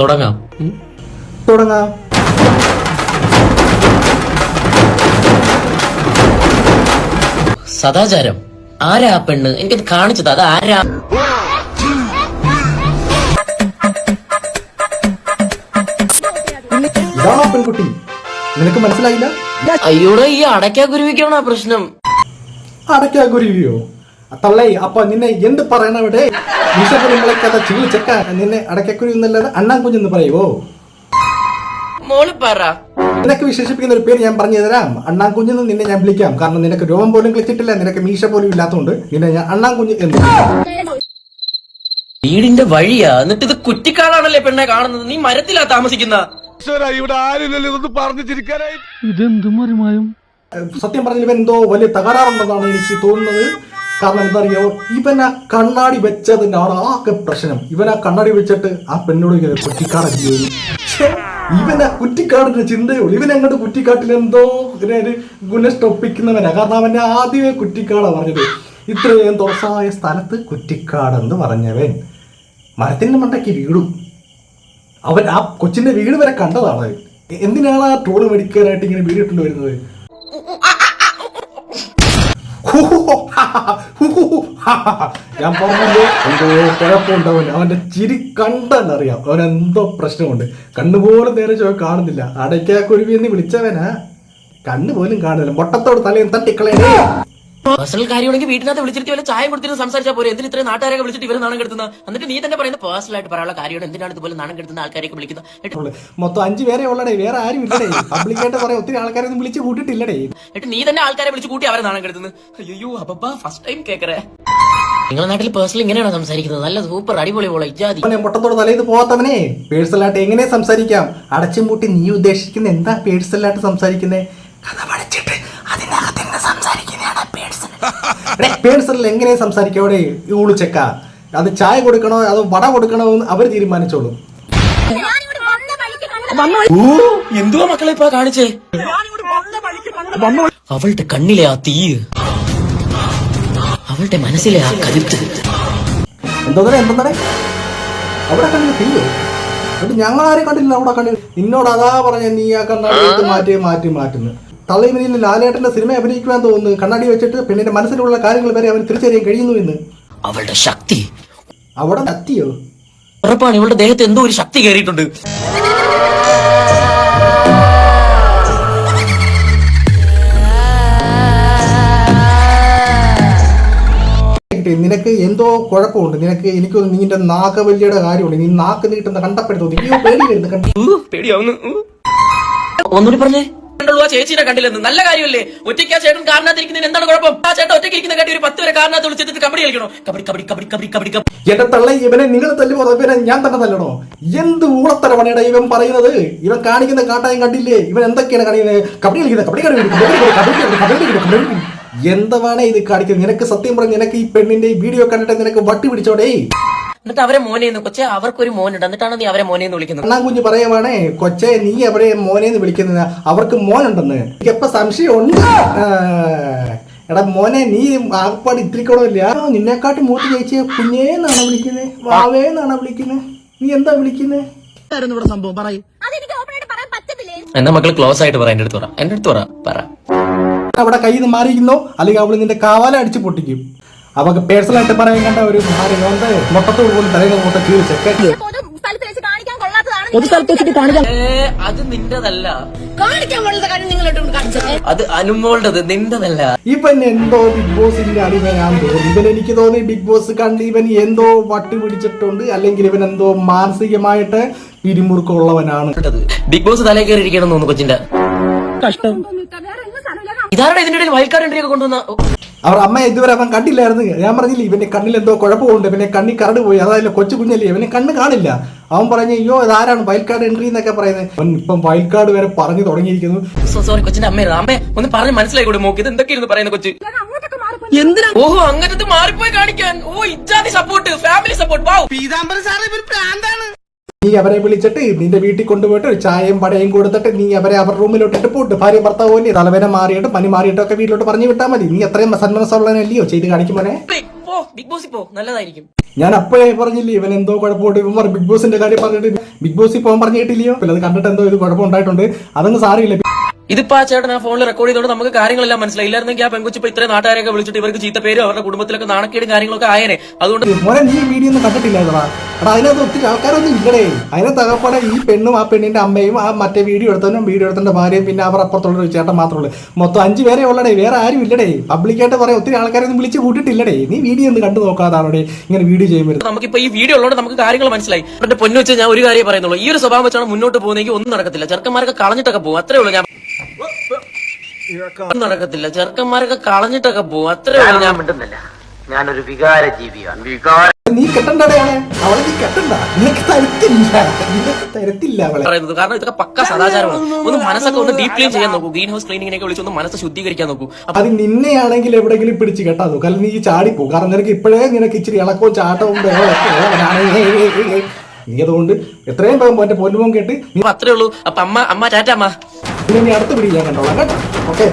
തുടങ്ങാം. തുടങ്ങാം. സദാചാരം. ആരാ പെണ്ണ്? എനിക്കത് കാണിച്ചത് അത് ആരാ? ഇതാണോ പെൺകുട്ടി? നിനക്ക് മനസ്സിലായില്ല? അയ്യോടെ ഈ അടയ്ക്കാ കുരുവിക്കാണോ പ്രശ്നം? അടയ്ക്കാ കുരുവിയോ തള്ളേ അപ്പൊ നിന്നെ എന്ത് പറയണവിടെ വിഷപുരങ്ങളെ കഥ ചികിത്സക്ക നിന്നെ അടക്കക്കുരി എന്നല്ലാതെ അണ്ണാൻ കുഞ്ഞെന്ന് പറയുവോ? മോൾ പറ. നിനക്ക് വിശേഷിപ്പിക്കുന്ന ഒരു പേര് ഞാൻ പറഞ്ഞു തരാം. അണ്ണാൻ കുഞ്ഞെന്ന് നിന്നെ ഞാൻ വിളിക്കാം. കാരണം നിനക്ക് രോമം പോലും കളിച്ചിട്ടില്ല നിനക്ക് മീശ പോലും ഇല്ലാത്തതുകൊണ്ട് നിന്നെ ഞാൻ അണ്ണാൻ കുഞ്ഞ് എന്ന് വീടിന്റെ വഴിയാ. എന്നിട്ട് ഇത് കുറ്റിക്കാടാണല്ലേ പെണ്ണെ കാണുന്നത്? നീ മരത്തിലാ താമസിക്കുന്ന. ഇവിടെ ആരില്ലല്ലോ ഇതൊന്നും പറഞ്ഞു ചിരിക്കാനായി ഏഹ് സത്യം പറഞ്ഞാൽ ഇവൻ എന്തോ വലിയ തകരാറുണ്ടെന്നാണ് എനിക്ക് തോന്നുന്നത്. കാരണം എന്താ അറിയാവോ ഇവനെ കണ്ണാടി വെച്ചതിനാണ് ആകെ പ്രശ്നം. ഇവനെ കണ്ണാടി വെച്ചിട്ട് ആ പെണ്ണോട് ഇങ്ങനെ കുറ്റിക്കാടല്ലോ ചെയ്തു. ഇവനെ കുറ്റിക്കാടിന്റെ ചിന്തയുള്ളൂ ഇവൻ അങ്ങോട്ട് കുറ്റിക്കാട്ടിൽ എന്തോ ഇങ്ങനെ ഒരു ഗുണസ്റ്റൊപ്പിക്കുന്നവനാ കാരണം അവന്റെ ആദ്യമേ കുറ്റിക്കാടാ പറഞ്ഞത്. ഇത്രയും തുറസായ സ്ഥലത്ത് കുറ്റിക്കാടെന്ന് പറഞ്ഞവൻ മരത്തിന്റെ മണ്ടയ്ക്ക് വീടും അവൻ ആ കൊച്ചിന്റെ വീട് വരെ കണ്ടതാണ്. എന്തിനാണ് ആ ട്രോൾ മേടിക്കാനായിട്ട് ഇങ്ങനെ വീട് ഇട്ടുകൊണ്ട് വരുന്നത്? ഞാൻ പറഞ്ഞില്ലേ? എന്തോ കുഴപ്പമുണ്ടാവില്ല അവന്റെ ചിരി കണ്ടെന്നറിയാം. അവൻ എന്തോ പ്രശ്നമുണ്ട്. കണ്ണുപോലും നേരെ ചോ കാണുന്നില്ല. അടയ്ക്കാ കുരുവി എന്ന് വിളിച്ചവനാ. കണ്ണുപോലും കാണുന്നില്ല. മൊട്ടത്തോട് തലയും തട്ടിക്കളയേ പേഴ്സണൽ കാര്യമാണെങ്കിൽ വീട്ടിനകത്ത് വിളിച്ചിട്ട് വല്ല ചായ കൊടുത്തിട്ട് സംസാരിച്ചാൽ പോരെ. എന്തിന് ഇത്രയും നാട്ടുകാരെ വിളിച്ചിട്ട് ഇവരെ നാണം കെടുത്തുന്ന? എന്നിട്ട് നീ തന്നെ പറയുന്ന പേഴ്സണൽ ആയിട്ട് പറയാനുള്ള കാര്യമാണ് എന്തിനാണ് ഇതുപോലെ നാണം കെടുത്തുന്ന ആൾക്കാരൊക്കെ വിളിക്കുന്നത്? മൊത്തം അഞ്ച് പേരെ ഉള്ളടേ വേറെ ആരും ഇല്ലടേ. പബ്ലിക്കായിട്ട് പറയാം ഒത്തിരി ആൾക്കാരെ ഒന്നും വിളിച്ച് കൂട്ടിട്ടില്ലടേ. എന്നിട്ട് നീ തന്നെ ആൾക്കാരെ വിളിച്ച് കൂട്ടി അവരെ നാണം കെടുത്തുന്നു. അയ്യോ അപ്പ ഫസ്റ്റ് ടൈം കേക്കറേ. നിങ്ങളുടെ നാട്ടിൽ പേഴ്സണൽ ഇങ്ങനെയാണോ സംസാരിക്കുന്നത്? നല്ല സൂപ്പർ അടിപൊളി പോളെ ഇജാതി മുട്ടത്തോട് തലേന്ന് പോകാത്തവനെ പേഴ്സണലായിട്ട് എങ്ങനെ സംസാരിക്കാം? അടച്ചും പൂട്ടി നീ ഉദ്ദേശിക്കുന്ന എന്താ പേഴ്സണലായിട്ട് സംസാരിക്കുന്നത് പേഴ്സണൽ എങ്ങനെ സംസാരിക്കാം അവിടെ ചെക്ക. അത് ചായ കൊടുക്കണോ? അതോ വട കൊടുക്കണോ എന്ന് അവർ തീരുമാനിച്ചോളും. എന്തുവാ മക്കളെ ഇപ്പൊ കാണിച്ചേ? അവളുടെ കണ്ണിലെ ആ തീ അവളുടെ മനസ്സിലെ ആ കരുത്ത്. എന്താ എന്താ അവിടെ കണ്ടില്ല തീയോ? എന്നിട്ട് ഞങ്ങൾ ആരും കണ്ടില്ല അവിടെ കണ്ടില്ല നിന്നോട് അതാ പറഞ്ഞ നീ ആ കണ്ണാടി മാറ്റി മാറ്റി മാറ്റുന്നു. തള്ളയിമിനിയിൽ ലാലേട്ടന്റെ സിനിമ അഭിനയിക്കുവാൻ തോന്നുന്നു. കണ്ണാടി വെച്ചിട്ട് പെണ്ണിന്റെ മനസ്സിലുള്ള കാര്യങ്ങൾ വരെ അവൻ തിരിച്ചറിയാൻ കഴിയുന്നു എന്ന്. അവളുടെ ശക്തി. അവിടെ കത്തിയോ ഉറപ്പാണ് ഇവളുടെ ദേഹത്ത് എന്തോ ഒരു ശക്തി കയറിയിട്ടുണ്ട്. നിനക്ക് എന്തോ കുഴപ്പമുണ്ട്. നിനക്ക് എനിക്ക് നിന്റെ നാഗവല്ലിയുടെ കാര്യമുണ്ട്. നീ നാക്ക് നീട്ടുന്ന കണ്ടപ്പെടുത്തു നീ പേടി വരുന്നു. കണ്ട ഊ, പേടിയാവുന്നു. ഒന്നുകൂടി പറഞ്ഞേ. കണ്ടുള്ളൂ, ആ കണ്ടില്ലെന്ന്. നല്ല കാര്യമല്ലേ? ഒറ്റയ്ക്ക് ആ ചേട്ടൻ കാരണത്തിരിക്കുന്നതിന് എന്താണ് കുഴപ്പം? ആ ചേട്ടൻ ഒറ്റയ്ക്ക് ഇരിക്കുന്ന കാട്ടി ഒരു പത്ത് വരെ കാരണത്ത് വിളിച്ചിട്ട് കബഡി കളിക്കണോ? കബഡി കബഡി കബഡി കബഡി കബഡി എന്റെ തള്ള ഇവനെ നിങ്ങൾ തല്ലി ഇവനെ ഞാൻ തന്നെ തല്ലണോ? എന്ത് ഊളത്തരവണയുടെ ഇവൻ പറയുന്നത്? ഇവൻ കാണിക്കുന്ന കാട്ടായം കണ്ടില്ലേ? ഇവൻ എന്തൊക്കെയാണ് കാണിക്കുന്നത്? കബഡി കളിക്കുന്നത് കബഡി കളിക്കുന്നത്, എന്താണ് ഇത് കാണിക്കുന്നത് നിനക്ക് സത്യം പറഞ്ഞു നിനക്ക് ഈ പെണ്ണിന്റെ ഈ വീഡിയോ കണ്ടിട്ട് നിനക്ക് വട്ടി പിടിച്ചോടേ. എന്നിട്ട് അവരെ മോനെ കൊച്ചെ അവർക്കൊരു മോനുണ്ട്. എന്നിട്ടാണ് നീ അവരെ മോനെ വിളിക്കുന്നത്. അണ്ണാൻ കുഞ്ഞ് പറയുവാണേ കൊച്ചെ നീ എവിടെ മോനെ വിളിക്കുന്നത് അവർക്ക് മോനുണ്ടെന്ന്. എനിക്ക് എപ്പ സംശയമുണ്ട് എടാ മോനെ നീ ആകപ്പാട് ഇത്തിരിക്കണമില്ല. ആ, നിന്നെക്കാട്ടി മൂത്ത് കുഞ്ഞേ കുഞ്ഞേന്നാണ് വിളിക്കുന്നത് വാവേന്നാണ് വിളിക്കുന്നത് നീ എന്താ വിളിക്കുന്നത് ഇവിടെ സംഭവം? പറയാൻ പറ്റത്തില്ലേ? എന്നാ മക്കൾ ക്ലോസ് ആയിട്ട് പറ എന്റെ അടുത്ത് പറ. എന്റെ അടുത്ത് പറ പറ. അവിടെ കയ്യിൽ നിന്ന് മാറിയിരിക്കുന്നോ? അല്ലെങ്കിൽ അവൾ നിന്റെ കാവാല അടിച്ച് പൊട്ടിക്കും. അവക്ക് പേഴ്സണലായിട്ട് പറയാൻ കണ്ട ഒരു മൊട്ടത്തോട് പോലും തലേന്ന് മൊത്തം കീഴ് വെച്ചിട്ട് കാണിക്കാൻ അത് നിന്റെതല്ല. കാണിക്കാൻ കാര്യം അത് നിന്റെതല്ല. ഇവൻ എന്തോ ബിഗ് ബോസിന്റെ അടിമയാൻ തോന്നുന്നു. ഇവൻ എനിക്ക് തോന്നി ബിഗ് ബോസ് കണ്ട് ഇവൻ എന്തോ വട്ടി പിടിച്ചിട്ടുണ്ട്. അല്ലെങ്കിൽ ഇവൻ എന്തോ മാനസികമായിട്ട് പിരിമുറുക്കമുള്ളവനാണ്. ബിഗ് ബോസ് തലേ കയറി ഇരിക്കണം തോന്നുന്നു കൊച്ചിന്റെ. കഷ്ടം. ഇതാരുടെ ഇതിന്റെ ഇടയിൽ ഒക്കെ കൊണ്ടുവന്ന അവർ അമ്മ ഇതുവരെ അവൻ കണ്ടില്ലായിരുന്നു. ഞാൻ പറഞ്ഞില്ല ഇവന്റെ കണ്ണിൽ എന്തോ കുഴപ്പമുണ്ട് ഇവനെ കണ്ണി കരട് പോയി. അതായത് കൊച്ചു കുഞ്ഞല്ലേ ഇവനെ കണ്ണ് കാണില്ല. അവൻ പറഞ്ഞു അയ്യോ ഇതാരാണ് വയൽക്കാട് എൻട്രി എന്നൊക്കെ പറയുന്നത്. അവൻ ഇപ്പം കാർഡ് വരെ പറഞ്ഞു തുടങ്ങിയിരിക്കുന്നു. സോറി കൊച്ചിന്റെ അമ്മയായിരുന്നു അമ്മ ഒന്ന് പറഞ്ഞ് മനസ്സിലായി കൂടെ മോക്ക്? ഇത് എന്തൊക്കെയായിരുന്നു പറയുന്നത് കൊച്ചു? എന്തിനാ? ഓഹോ അങ്ങനത്തെ മാറിപ്പോയി കാണിക്കാൻ. ഓ ഇജാതി സപ്പോർട്ട് ഫാമിലി സപ്പോർട്ട് പീതാംബരം സാറേ ഇവർ പ്രാന്താണ്. നീ അവരെ വിളിച്ചിട്ട് നിന്റെ വീട്ടിൽ കൊണ്ടുപോയിട്ട് ഒരു ചായയും പടയും കൊടുത്തിട്ട് നീ അവരെ അവർ റൂമിലോട്ടിട്ട് പോട്ട് ഭാര്യ ഭർത്താവ് പോലെ തലവേന മാറിയിട്ട് പനി മാറിയിട്ടൊക്കെ വീട്ടിലോട്ട് പറഞ്ഞു വിട്ടാൽ മതി. നീ അത്രയും സന്മനസ്സുള്ളവനല്ലയോ? ചെയ്ത് കാണിക്കുമോനെ പോ ബിഗ് ബോസിൽ പോ. നല്ലതായിരിക്കും. ഞാൻ അപ്പോഴേ പറഞ്ഞില്ലേ ഇവൻ എന്തോ കുഴപ്പമുണ്ട്. ഇവൻ ബിഗ് ബോസിന്റെ കാര്യം പറഞ്ഞിട്ട് ബിഗ് ബോസിൽ പോകാൻ പറഞ്ഞിട്ടില്ലയോ? പിന്നെ അത് കണ്ടിട്ട് എന്തോ ഇത് കുഴപ്പമുണ്ടായിട്ടുണ്ട്. അതൊന്നും സാറിയില്ല ഇതിപ്പോ ആ ചേട്ടൻ ആ ഫോണിൽ റെക്കോർഡ് ചെയ്തോണ്ട് നമുക്ക് കാര്യങ്ങളെല്ലാം മനസ്സിലായില്ലായിരുന്നെങ്കിൽ ആ പെൺകുച്ചിപ്പ ഇത്രയും നാട്ടുകാരെയൊക്കെ വിളിച്ചിട്ട് ഇവർക്ക് ചീത്ത പേരും അവരുടെ കുടുംബത്തിലൊക്കെ നാണക്കേടും കാര്യങ്ങളൊക്കെ ആയനെ. അതുകൊണ്ട് മോനെ നീ ഈ വീഡിയോ ഒന്നും കണ്ടിട്ടില്ല എടാ എടാ അതിനകത്ത് ഒത്തിരി ആൾക്കാരൊന്നും ഇല്ലടേ. അതിനകത്ത് അകപ്പാടെ ഈ പെണ്ണും ആ പെണ്ണിന്റെ അമ്മയും ആ മറ്റേ വീഡിയോ എടുത്തവനും വീഡിയോ എടുത്തവന്റെ ഭാര്യയും പിന്നെ അവർ അപ്പുറത്തുള്ള ഒരു ചേട്ടൻ മാത്രമേ മൊത്തം അഞ്ച് പേരെ ഉള്ളടേ വേറെ ആരും ഇല്ലടേ. പബ്ലിക്കായിട്ട് പറയാം ഒത്തിരി ആൾക്കാരൊന്നും വിളിച്ച് കൂട്ടിട്ടില്ലടേ. നീ വീഡിയോ ഒന്ന് കണ്ടു നോക്കാതാണോടെ ഇങ്ങനെ വീഡിയോ ചെയ്യുമ്പോൾ നമുക്കിപ്പോ ഈ വീഡിയോ ഉള്ളതുകൊണ്ട് നമുക്ക് കാര്യങ്ങൾ മനസ്സിലായി. എന്റെ പൊന്നു വെച്ച് ഞാൻ ഒരു കാര്യം പറയുന്നുള്ളൂ. ഈ ഒരു സ്വഭാവം വെച്ചാണ് മുന്നോട്ട് പോകുന്നെങ്കിൽ ഒന്നും നടക്കത്തില്ല. ചെറുക്കന്മാരൊക്കെ കളഞ്ഞിട്ടൊക്കെ പോകും. അത്രേ ഉള്ളൂ ഞാൻ നടക്കത്തില്ല. ചെറുക്കന്മാരൊക്കെ കളഞ്ഞിട്ടൊക്കെ പോകും. അത്രേ ഞാൻ മിണ്ടുന്നില്ല. ഞാനൊരു വികാര ജീവിയാണ് വികാര നീ കെട്ടണ്ടടയാണ് അവളെ നീ കെട്ടണ്ട. നിനക്ക് തരത്തില്ല. നിനക്ക് തരത്തില്ല അവളെ. പറയുന്നത് കാരണം ഇതൊക്കെ പക്ക സദാചാരമാണ്. ഒന്ന് മനസ്സൊക്കെ ഒന്ന് ഡീപ് ക്ലീൻ ചെയ്യാൻ നോക്കൂ. ഗ്രീൻ ഹൗസ് ക്ലീനിങ്ങിനൊക്കെ വിളിച്ച് ഒന്ന് മനസ്സ് ശുദ്ധീകരിക്കാൻ നോക്കൂ. അത് നിന്നെയാണെങ്കിൽ എവിടെങ്കിലും പിടിച്ച് കെട്ടാ നോക്കൂ. അല്ലെങ്കിൽ നീ ചാടിപ്പോകും കാരണം നിനക്ക് ഇപ്പോഴേ നിനക്ക് ഇച്ചിരി ഇളക്കവും ചാട്ടവും. നീ അതുകൊണ്ട് എത്രയും വേഗം എന്റെ പൊന്നുമോൻ കേട്ട് നീ അത്രേ ഉള്ളൂ. അപ്പൊ അമ്മ അമ്മ ടാറ്റ അമ്മ നിന്നെ നീ അടുത്ത് പിടിക്കാൻ കണ്ടോളാം കേട്ടോ. ഓക്കെ